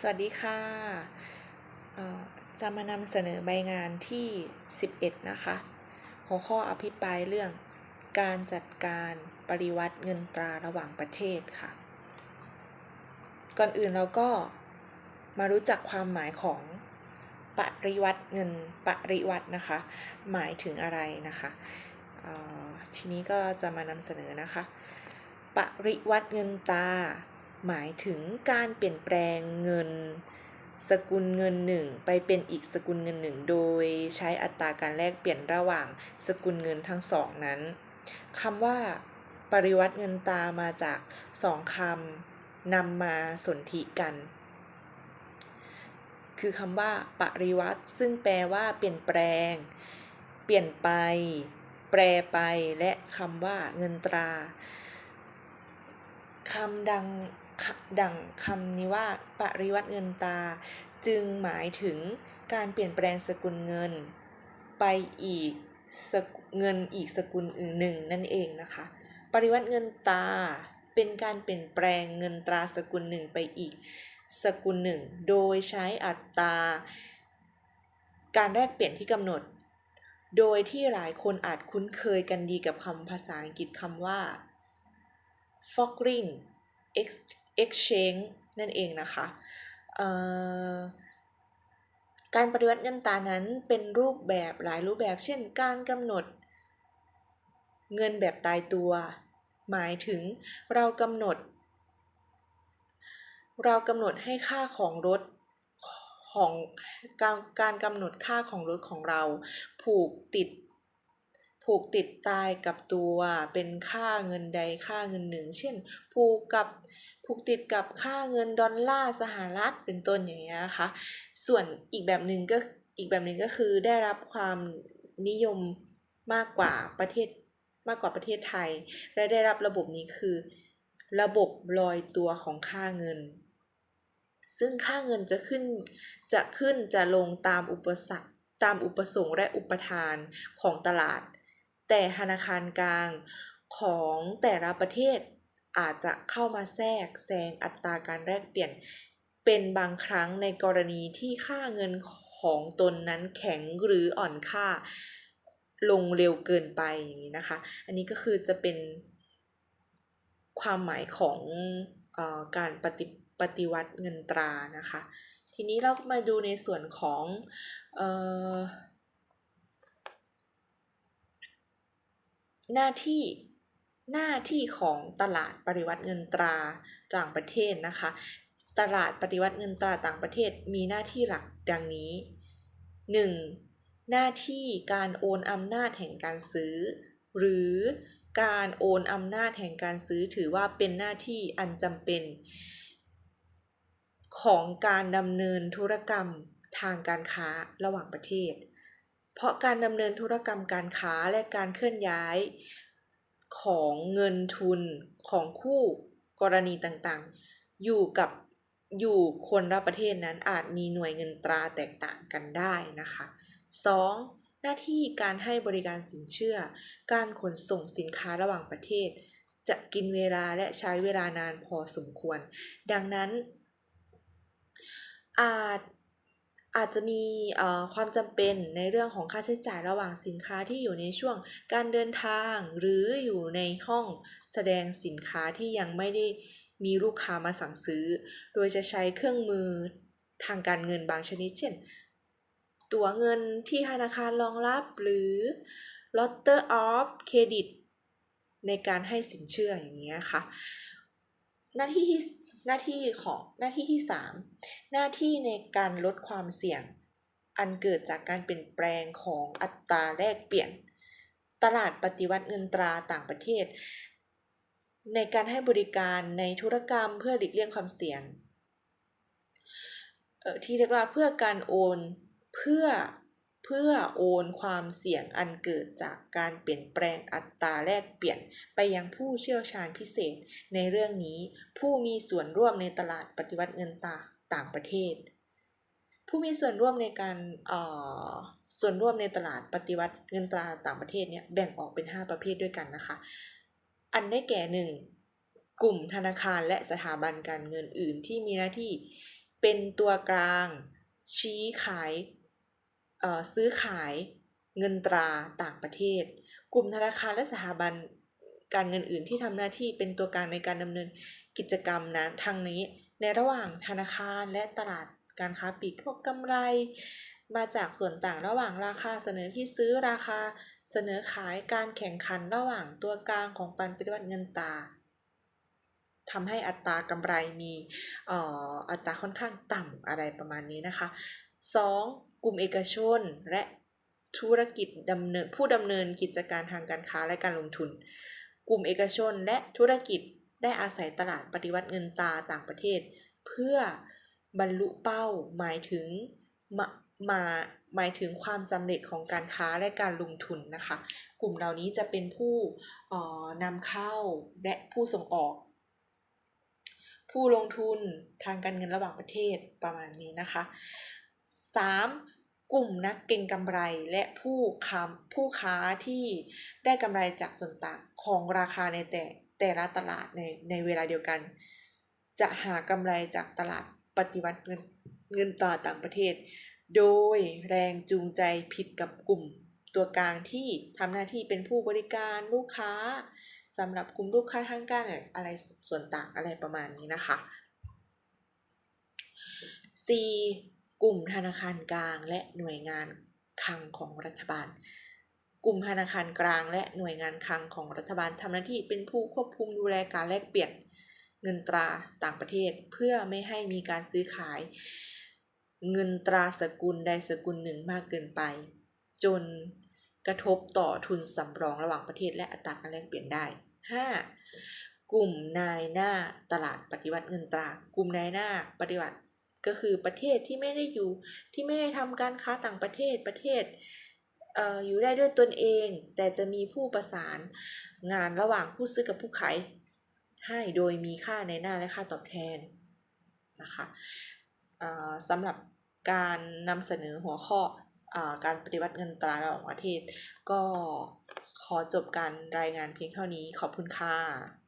สวัสดีค่ะ จะมานำเสนอใบงานที่ 11 นะคะ หัวข้ออภิปรายเรื่องการจัดการปริวัติเงินตราระหว่างประเทศค่ะ ก่อนอื่นเราก็มารู้จักความหมายของปริวัติเงินปริวัตินะคะ หมายถึงอะไรนะคะทีนี้ก็จะมานำเสนอนะคะ ปริวัติเงินตรา หมายถึงการเปลี่ยนแปลงเงิน สกุลเงินหนึ่งไปเป็นอีกสกุลเงินหนึ่งโดยใช้อัตราการแลกเปลี่ยนระหว่างสกุลเงินทั้งสองนั้นคำว่า ปริวัติเงินตรามาจากสองคำนำมาสนธิกัน คือคำว่า ปริวัติซึ่งแปลว่าเปลี่ยนแปลง เปลี่ยนไป แปรไป และคำว่าเงินตราคำดัง ดังคำนี้ว่าปริวัติเงินตา จึงหมายถึงการเปลี่ยนแปลงสกุลเงิน ไปอีกเงินอีกสกุลอื่นหนึ่งนั่นเองนะคะ ปริวัติเงินตาเป็นการเปลี่ยนแปลงเงินตราสกุลหนึ่งไปอีกสกุลหนึ่ง โดยใช้อัตรา การแลกเปลี่ยนที่กำหนด โดยที่หลายคนอาจคุ้นเคยกันดีกับคำภาษาอังกฤษคำว่า foreign ex- exchange นั่นเองนะคะการปฏิวัติเงินตรานั้นเป็นรูปแบบหลายรูปแบบ เช่น การกำหนดเงินแบบตายตัว หมายถึงเรากำหนด เรากำหนดให้ค่าของรถของการการกำหนดค่าของรถของเรา ผูกติด ผูกติดตายกับตัวเป็นค่าเงินใดค่าเงินหนึ่ง เช่น ผูกกับ ผูกติดกับค่าเงินดอลลาร์สหรัฐเป็นต้นอย่างเงี้ยนะคะส่วนอีกแบบหนึ่งก็อีกแบบหนึ่งก็คือได้รับความนิยมมากกว่าประเทศมากกว่าประเทศไทย และได้รับระบบนี้คือ ระบบลอยตัวของค่าเงิน ซึ่งค่าเงินจะขึ้นจะขึ้นจะลงตามอุปสรรคตามอุปสงค์และอุปทานของตลาด แต่ธนาคารกลางของแต่ละประเทศ อาจจะเข้ามาแทรกแซงอัตราการแลกเปลี่ยน เป็นบางครั้งในกรณีที่ค่าเงินของตนนั้นแข็งหรืออ่อนค่าลงเร็วเกินไปอย่างนี้นะคะ อันนี้ก็คือจะเป็นความหมายของอการปฏิปฏิวัติเงินตรานะคะ ทีนี้เรามาดูในส่วนของออหน้าที่ หน้าที่ของตลาดปฏิวัติเงินตราต่างประเทศนะคะ ตลาดปฏิวัติเงินตราต่างประเทศมีหน้าที่หลักดังนี้ 1. หน้าที่การโอนอำนาจแห่งการซื้อ หรือการโอนอำนาจแห่งการซื้อถือว่าเป็นหน้าที่อันจำเป็น ของการดำเนินธุรกรรมทางการค้าระหว่างประเทศ เพราะการดำเนินธุรกรรมการค้าและการเคลื่อนย้าย ของเงินทุนของคู่กรณีต่างๆ อยู่กับอยู่คนละประเทศนั้นอาจมีหน่วยเงินตราแตกต่างกันได้นะคะ 2. หน้าที่การให้บริการสินเชื่อ การขนส่งสินค้าระหว่างประเทศ จะกินเวลาและใช้เวลานานพอสมควร ดังนั้น อาจ อาจจะมีความจำเป็นในเรื่องของค่าใช้จ่ายระหว่างสินค้าที่อยู่ในช่วงการเดินทาง หรืออยู่ในห้องแสดงสินค้าที่ยังไม่ได้มีลูกค้ามาสั่งซื้อ โดยจะใช้เครื่องมือทางการเงินบางชนิด เช่น ตั๋วเงินที่ธนาคารรองรับหรือ Letter of Credit ในการให้สินเชื่ออย่างเงี้ยค่ะ หน้าที่ หน้าที่ของหน้าที่ที่ 3 หน้าที่ในการลดความเสี่ยง อันเกิดจากการเปลี่ยนแปลงของอัตราแลกเปลี่ยน ตลาดปฏิวัติเงินตราต่างประเทศ ในการให้บริการในธุรกรรมเพื่อหลีกเลี่ยงความเสี่ยงที่เรียกว่าเพื่อการโอนเพื่อ เพื่อโอนความเสี่ยงอันเกิดจากการเปลี่ยนแปลงอัตราแลกเปลี่ยนไปยังผู้เชี่ยวชาญพิเศษ ในเรื่องนี้ผู้มีส่วนร่วมในตลาดปฏิวัติเงินตาต่างประเทศ ผู้มีส่วนร่วมในการส่วนร่วมในตลาดปฏิวัติเงินตราต่างประเทศเนี่ยแบ่งออกเป็น 5 ประเภทด้วยกันนะคะ อันได้แก่ 1. กลุ่มธนาคารและสถาบันการเงินอื่นที่มีหน้าที่เป็นตัวกลาง ชี้ขาย ซื้อขายเงินตราต่างประเทศ กลุ่มธนาคารและสถาบันการเงินอื่นที่ทำหน้าที่เป็นตัวกลางในการดำเนินกิจกรรมนั้นทางนี้ ในระหว่างธนาคารและตลาดการค้าปลีกพวกกำไร มาจากส่วนต่างระหว่างราคาเสนอที่ซื้อราคาเสนอขายการแข่งขันระหว่างตัวกลางของการปฏิบัติเงินตราทำให้อัตรากำไรมีอ,อ,อัตราค่อนข้างต่ำอะไรประมาณนี้นะคะ 2. กลุ่มเอกชน และธุรกิจดำเนินผู้ดำเนินกิจการทางการค้าและการลงทุน กลุ่มเอกชนและธุรกิจได้อาศัยตลาดปฏิวัติเงินตาต่างประเทศ เพื่อบรรลุเป้าหมายถึงมามาหมายถึงความสำเร็จของการค้าและการลงทุนนะคะ กลุ่มเหล่านี้จะเป็นผู้นำเข้าและผู้ส่งออก ผู้ลงทุนทางการเงินระหว่างประเทศประมาณนี้นะคะ 3. กลุ่มนักเก็งกำไรและผู้ค้าผู้ค้าที่ได้กำไรจากส่วนต่างของราคาในแต่แต่ละตลาดในในเวลาเดียวกัน จะหากำไรจากตลาดปฏิวัติเงินเงินตราต่างประเทศ โดยแรงจูงใจผิดกับกลุ่มตัวกลางที่ทำหน้าที่เป็นผู้บริการลูกค้าสำหรับกลุ่มลูกค้าทางการอะไรส่วนต่างอะไรประมาณนี้นะคะ 4. กลุ่มธนาคารกลางและหน่วยงานคลังของรัฐบาล กลุ่มธนาคารกลางและหน่วยงานคลังของรัฐบาลทำหน้าที่เป็นผู้ควบคุมดูแลการแลกเปลี่ยนเงินตราต่างประเทศเพื่อไม่ให้มีการซื้อขาย เงินตราสกุลใดสกุลหนึ่งมากเกินไป จนกระทบต่อทุนสำรองระหว่างประเทศและอัตราการแลกเปลี่ยนได้ 5. กลุ่มนายหน้าตลาดปฏิวัติเงินตรา กลุ่มนายหน้าปฏิวัติ ก็คือประเทศที่ไม่ได้อยู่ที่ไม่ได้ทำการค้าต่างประเทศประเทศเอออยู่ได้ด้วยตนเอง แต่จะมีผู้ประสานงานระหว่างผู้ซื้อกับผู้ขายให้โดยมีค่าในหน้าและค่าตอบแทนนะคะสำหรับการนำเสนอหัวข้ออการปฏิวัติเงินตราระหว่างประเทศ ก็ขอจบการรายงานเพียงเท่านี้ขอบคุณค่ะ